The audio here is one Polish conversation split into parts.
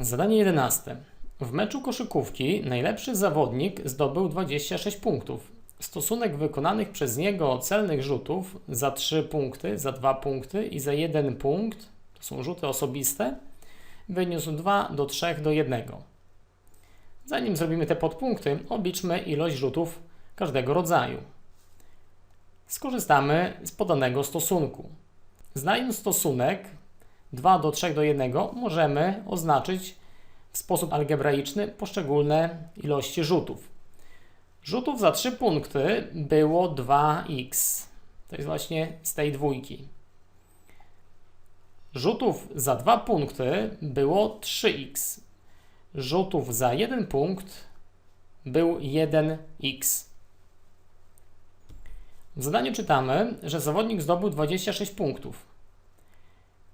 Zadanie 11. W meczu koszykówki najlepszy zawodnik zdobył 26 punktów. Stosunek wykonanych przez niego celnych rzutów za 3 punkty, za 2 punkty i za 1 punkt, to są rzuty osobiste, wyniósł 2 do 3 do 1. Zanim zrobimy te podpunkty, obliczmy ilość rzutów każdego rodzaju. Skorzystamy z podanego stosunku. Znając stosunek 2 do 3 do 1, możemy oznaczyć w sposób algebraiczny poszczególne ilości rzutów. Rzutów za 3 punkty było 2x. To jest właśnie z tej dwójki. Rzutów za 2 punkty było 3x. Rzutów za 1 punkt był 1x. W zadaniu czytamy, że zawodnik zdobył 26 punktów.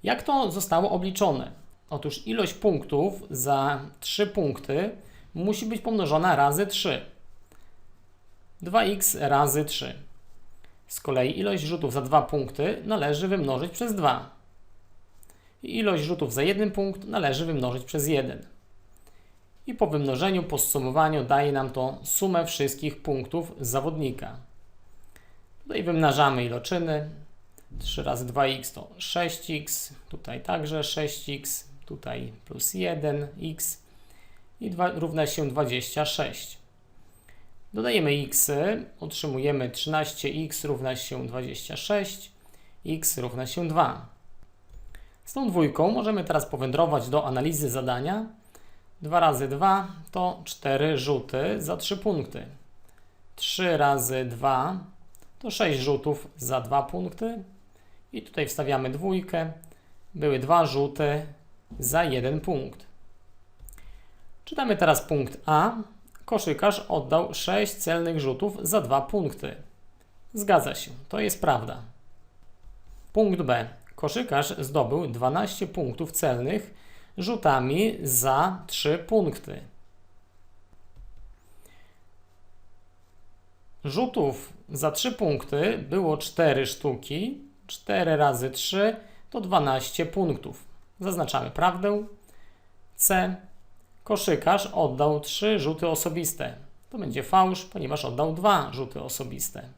Jak to zostało obliczone? Otóż ilość punktów za 3 punkty musi być pomnożona razy 3. 2x razy 3. Z kolei ilość rzutów za 2 punkty należy wymnożyć przez 2. I ilość rzutów za 1 punkt należy wymnożyć przez 1. I po wymnożeniu, po zsumowaniu daje nam to sumę wszystkich punktów zawodnika. Tutaj wymnażamy iloczyny. 3 razy 2x to 6x, tutaj także 6x, tutaj plus 1x i 2 równa się 26. Dodajemy x, otrzymujemy 13x równa się 26, x równa się 2. Z tą dwójką możemy teraz powędrować do analizy zadania. 2 razy 2 to 4 rzuty za 3 punkty. 3 razy 2 to 6 rzutów za 2 punkty. I tutaj wstawiamy dwójkę. Były dwa rzuty za jeden punkt. Czytamy teraz punkt A. Koszykarz oddał 6 celnych rzutów za 2 punkty. Zgadza się, to jest prawda. Punkt B. Koszykarz zdobył 12 punktów celnych rzutami za 3 punkty. Rzutów za 3 punkty było 4 sztuki, 4 razy 3 to 12 punktów. Zaznaczamy prawdę. C. Koszykarz oddał 3 rzuty osobiste. To będzie fałsz, ponieważ oddał 2 rzuty osobiste.